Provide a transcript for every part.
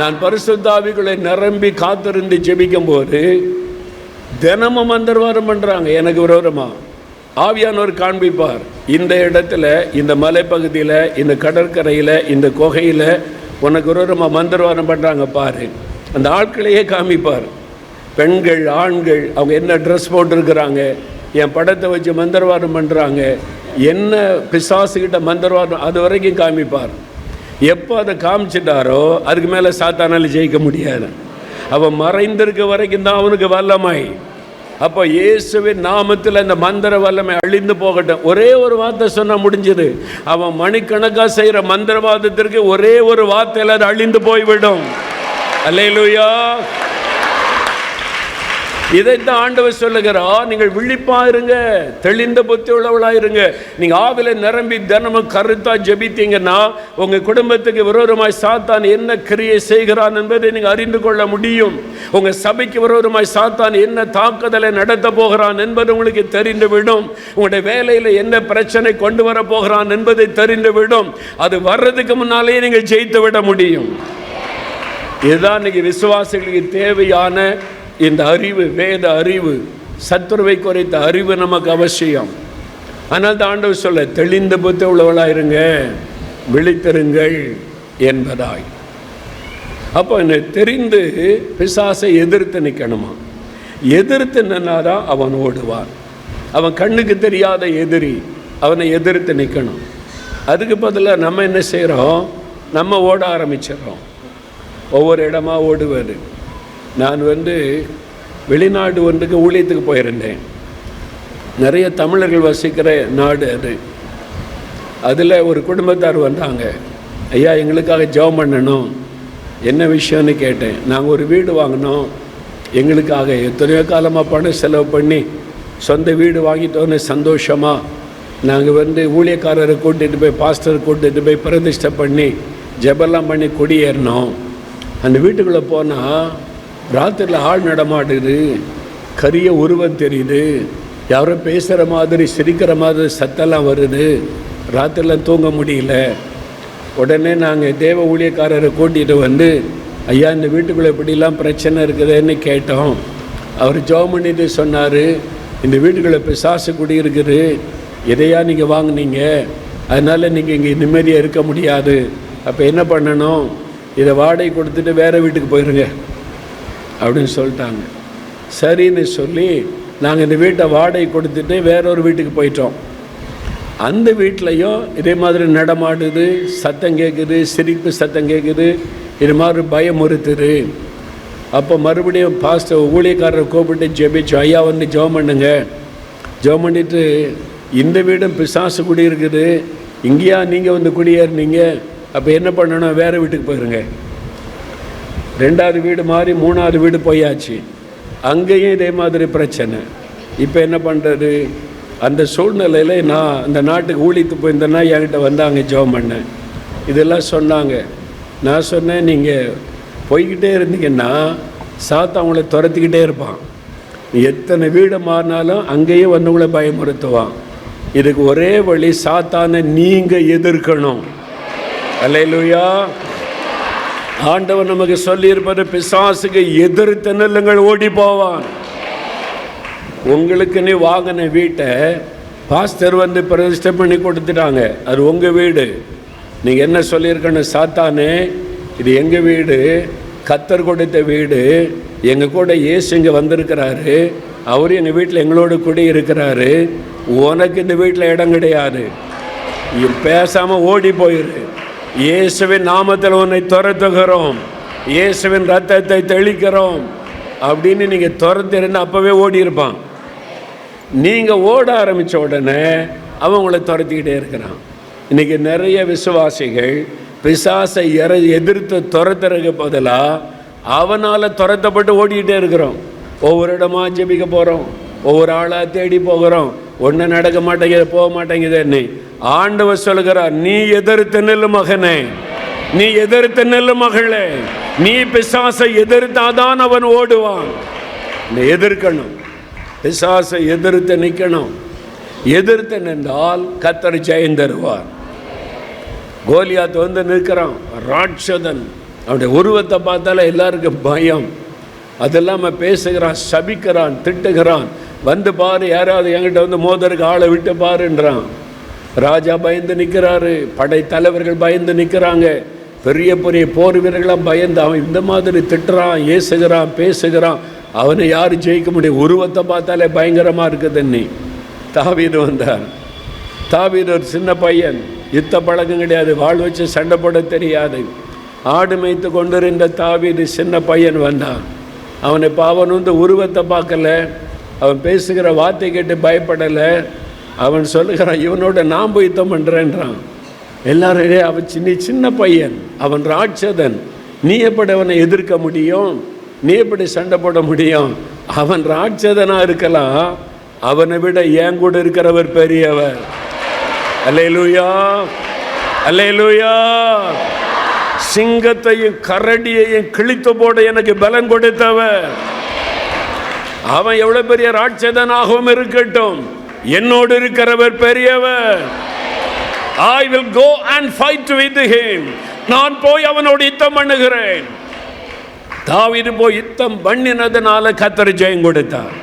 நான் பரிசுத்தாவிகளை நிரம்பி காத்திருந்து ஜெபிக்கும் போது தினமும் மந்திரவாதம் பண்ணுறாங்க எனக்கு விரோதமாக ஆவியானவர் காண்பிப்பார். இந்த இடத்துல இந்த மலைப்பகுதியில் இந்த கடற்கரையில் இந்த குகையில் உனக்கு விரோதமாக மந்திரவாதம் பண்ணுறாங்க பாரு. அந்த ஆட்களையே காமிப்பார். பெண்கள் ஆண்கள் அவங்க என்ன ட்ரெஸ் போட்டிருக்கிறாங்க? என் படத்தை வச்சு மந்திரவாதம் பண்ணுறாங்க என்ன பிசாசுக்கிட்ட மந்திரவாதம் அது வரைக்கும் காமிப்பார். எப்போ அதை காமிச்சிட்டாரோ அதுக்கு மேலே சாத்தானால ஜெயிக்க முடியாது. அவன் மறைந்திருக்க வரைக்கும் தான் அவனுக்கு வல்லமை. அப்போ இயேசுவின் நாமத்தில் இந்த மந்திர வல்லமை அழிந்து போகட்டும். ஒரே ஒரு வார்த்தை சொன்னால் முடிஞ்சது. அவன் மணிக்கணக்காக செய்கிற மந்திரவாதத்திற்கு ஒரே ஒரு வார்த்தையில் அது அழிந்து போய்விடும். அல்லேலூயா. இதைத்தான் ஆண்டவர் சொல்லுகிறார். நீங்கள் விழிப்பா இருங்க. தெளிந்த புத்தி உள்ளவளா இருங்க. நீங்க ஆவில நிரம்பி தினமும் கருத்தா ஜெபித்தீங்கன்னா உங்க குடும்பத்துக்கு விரோதமாய் சாத்தான் என்ன கிரியை செய்கிறான் என்பதை நீங்க அறிந்து கொள்ள முடியும். உங்க சபைக்கு விரோதமாய் சாத்தான் என்ன தாக்குதலை நடத்த போகிறான் என்பது உங்களுக்கு தெரிந்து விடும் உங்களுடைய வேலையில என்ன பிரச்சனை கொண்டு வர போகிறான் என்பதை தெரிந்து விடும் அது வர்றதுக்கு முன்னாலேயே நீங்கள் ஜெயித்து விட முடியும். இதுதான் இன்னைக்கு விசுவாசிகளுக்கு தேவையான இந்த அறிவு வேத அறிவு சத்துருவை குறைத்த அறிவு நமக்கு அவசியம். ஆனால் தாண்டவர் சொல்ல தெளிந்த புத்த உள்ளவளாயிருங்க விழித்திருங்கள் என்பதாய். அப்போ என்னை தெரிந்து பிசாசை எதிர்த்து நிற்கணுமா? எதிர்த்து நின்னாதான் அவன் ஓடுவான். அவன் கண்ணுக்கு தெரியாத எதிரி அவனை எதிர்த்து நிற்கணும். அதுக்கு பதிலாக நம்ம என்ன செய்கிறோம் நம்ம ஓட ஆரம்பிச்சிடறோம். ஒவ்வொரு இடமா ஓடுவது. நான் வந்து வெளிநாடு ஒன்றுக்கு ஊழியத்துக்கு போயிருந்தேன். நிறைய தமிழர்கள் வசிக்கிற நாடு அது. அதில் ஒரு குடும்பத்தார் வந்தாங்க. ஐயா எங்களுக்காக ஜெபம் பண்ணணும். என்ன விஷயம்னு கேட்டேன். நாங்கள் ஒரு வீடு வாங்கினோம். எங்களுக்காக எத்தனையோ காலமாக பணம் செலவு பண்ணி சொந்த வீடு வாங்கிட்டோன்னு சந்தோஷமாக நாங்கள் வந்து ஊழியக்காரரை கூட்டிகிட்டு போய் பாஸ்டரை கூட்டிகிட்டு போய் பிரதிஷ்டை பண்ணி ஜெபெல்லாம் பண்ணி குடியேறினோம். அந்த வீட்டுக்குள்ளே போனால் ராத்திரியில் ஆள் நடமாடுது. கரிய உருவம் தெரியுது. யாரோ பேசுகிற மாதிரி சிரிக்கிற மாதிரி சத்தெல்லாம் வருது. ராத்திரிலாம் தூங்க முடியல. உடனே நாங்கள் தேவ ஊழியக்காரரை கூட்டிகிட்டு வந்து ஐயா இந்த வீட்டுக்குள்ளே இப்படிலாம் பிரச்சனை இருக்குதுன்னு கேட்டோம். அவர் ஜெபம் பண்ணிட்டு சொன்னார். இந்த வீட்டுக்குள்ளே பிசாசு குடியிருக்குது எதையா நீங்கள் வாங்குனீங்க? அதனால் நீங்கள் இங்கே நிம்மதியாக இருக்க முடியாது. அப்போ என்ன பண்ணணும்? இதை வாடகை கொடுத்துட்டு வேறு வீட்டுக்கு போயிருங்க. அப்படின்னு சொல்லிட்டாங்க. சரின்னு சொல்லி நாங்கள் இந்த வீட்டை வாடகை கொடுத்துட்டு வேற ஒரு வீட்டுக்கு போயிட்டோம். அந்த வீட்லேயும் இதே மாதிரி நடமாடுது சத்தம் கேட்குது சிரிப்பு சத்தம் கேட்குது இது மாதிரி பயமுறுத்துது அப்போ மறுபடியும் பாஸ்டர் ஊழியக்காரரை கூப்பிட்டு ஜெபிச்சு ஐயா வந்து ஜெபம் பண்ணுங்க. ஜெபம் பண்ணிட்டு இந்த வீடும் பிசாசு குடியிருக்குது. இங்கேயா நீங்கள் வந்து குடியேறினீங்க. அப்போ என்ன பண்ணணும்? வேறு வீட்டுக்கு போயிருங்க. ரெண்டாவது வீடு மாறி மூணாவது வீடு போயாச்சு. அங்கேயும் இதே மாதிரி பிரச்சனை. இப்போ என்ன பண்ணுறது அந்த சூழ்நிலையில் நான் அந்த நாட்டுக்கு ஊழித்து போயிருந்தேன்னா என்கிட்ட வந்தாங்க ஜோம் பண்ணேன் இதெல்லாம் சொன்னாங்க. நான் சொன்னேன் நீங்கள் போய்கிட்டே இருந்தீங்கன்னா சாத்தா அவங்கள துரத்திக்கிட்டே இருப்பான். எத்தனை வீடு மாறினாலும் அங்கேயே வந்து உங்களை பயமுறுத்துவான். இதுக்கு ஒரே வழி சாத்தானை நீங்கள் எதிர்க்கணும். அல்லேலூயா. ஆண்டவர் நமக்கு சொல்லியிருப்பது பிசாசுக்கு எதிர் நில்லுங்கள் ஓடி போவான். உங்களுக்கு நீ வாங்கின வீட்டை பாஸ்டர் வந்து பிரதிஷ்டை பண்ணி கொடுத்துட்டாங்க. அது உங்கள் வீடு. நீங்கள் என்ன சொல்லியிருக்கணும்? சாத்தானே இது எங்கள் வீடு? கத்தர் கொடுத்த வீடு. எங்கள் கூட ஏசு இங்கே வந்திருக்கிறாரு. அவர் எங்கள் வீட்டில் எங்களோட கூட இருக்கிறாரு. உனக்கு இந்த வீட்டில் இடம் கிடையாது. பேசாமல் ஓடி போயிரு. இயேசுவின் நாமத்தில் உன்னை துரத்துகிறோம். இயேசுவின் ரத்தத்தை தெளிக்கிறோம். அப்படின்னு நீங்கள் துரத்திருந்து அப்போவே ஓடி இருப்பான். நீங்கள் ஓட ஆரம்பித்த உடனே அவன் உங்களை துரத்திக்கிட்டே இருக்கிறான். இன்னைக்கு நிறைய விசுவாசிகள் பிசாசை எற எதிர்த்து துரத்துறதுக்கு பதிலாக அவனால் துரத்தப்பட்டு ஓடிக்கிட்டே இருக்கிறோம். ஒவ்வொரு இடமா ஜெபிக்க போகிறோம் ஒவ்வொரு ஆளாக தேடி போகிறோம். ஒன்றும் நடக்க மாட்டேங்குது போக மாட்டேங்குதுன்னு. ஆண்டவர் சொல்லுகிறார் நீ எதிர்த்து நெல்லு மகனே. நீ எதிர்த்து நெல்லு மகளே. நீ பிசாசை எதிர்த்தாதான் அவன் ஓடுவான். நீ எதிர்க்கணும். பிசாசை எதிர்த்து நிற்கணும் எதிர்த்து நின்றால் கத்தர் ஜெயம் தருவார். கோலியாத் வந்து நிற்கிறான் ராட்சதன். அவனுடைய உருவத்தை பார்த்தாலே எல்லாருக்கும் பயம். அது இல்லாமல் பேசுகிறான் சபிக்கிறான் திட்டுகிறான். வந்து பாரு யாராவது என்கிட்ட வந்து மோதருக்கு ஆளை விட்டு பாருன்றான். ராஜா பயந்து நிற்கிறாரு படைத்தலைவர்கள் பயந்து நிற்கிறாங்க பெரிய பெரிய போர் வீரர்களாக பயந்து அவன் இந்த மாதிரி திட்டுறான் ஏசுகிறான் பேசுகிறான். அவனை யார் ஜெயிக்க முடியும்? உருவத்தை பார்த்தாலே பயங்கரமாக இருக்குது நீ தாவீது வந்தார். தாவீது ஒரு சின்ன பையன். யுத்த பழக்கம் கிடையாது வாழ் வச்சு சண்டை போட தெரியாது. ஆடு மேய்த்து கொண்டிருந்த தாவீது சின்ன பையன் வந்தான். அவனை இப்போ அவன் வந்து உருவத்தை பார்க்கல. அவன் பேசுகிற வார்த்தை கேட்டு பயப்படலை. அவன் சொல்லுகிறான் இவனோட நான் போய் யுத்தம் பண்ணுறேன்றான் எல்லாரும் அவன் சின்ன சின்ன பையன். அவன் ராட்சதன். நீ எப்படி அவனை எதிர்க்க முடியும்? நீ எப்படி சண்டை போட முடியும்? அவன் ராட்சதனா இருக்கலாம். அவனை விட என் கூட இருக்கிறவர் பெரியவர்? அல்லேலூயா. அல்லேலூயா. சிங்கத்தையும் கரடியையும் கிழித்து போட எனக்கு பலன் கொடுத்தவர். அவன் எவ்வளவு பெரிய ராட்சதனாகவும் இருக்கட்டும். என்னோடு இருக்கிறவர் பெரியவர். I will go and fight with him நான் போய் அவனோடு யுத்தம் பண்ணுகிறேன். தாவீது போய் யுத்தம் பண்ணினதுனால கத்தர் ஜெயம் கொடுத்தார்.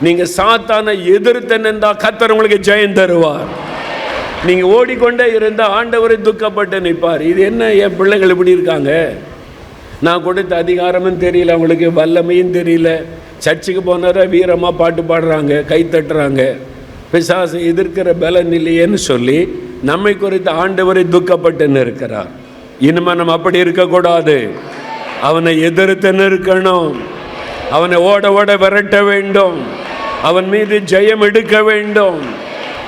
நீங்க சாத்தான எதிர்த்து நின்றா கத்தர் உங்களுக்கு ஜெயம் தருவார். நீங்க ஓடிக்கொண்டே இருந்தா ஆண்டவரை துக்கப்பட்டு நிற்பார். இது என்ன என் பிள்ளைகள் இப்படி இருக்காங்க? நான் கொடுத்த அதிகாரமும் தெரியல அவங்களுக்கு வல்லமையும் தெரியல. சர்ச்சுக்கு போனாரா வீரமாக பாட்டு பாடுறாங்க கை தட்டுறாங்க. பிசாசு எதிர்க்கிற பலன் இல்லையேன்னு சொல்லி நம்மை குறித்து ஆண்டவரை துக்கப்பட்டுன்னு இருக்கிறார். இனிமே நம்ம அப்படி இருக்கக்கூடாது. அவனை எதிர்த்து நிற்கணும் அவனை ஓட ஓட விரட்ட வேண்டும். அவன் மீது ஜெயம் எடுக்க வேண்டும்.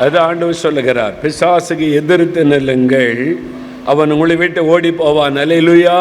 அது ஆண்டவர் சொல்லுகிறார். பிசாசுக்கு எதிர்த்து நில்லுங்கள். அவன் உங்களை விட்டு ஓடி போவான். அலையிலுயா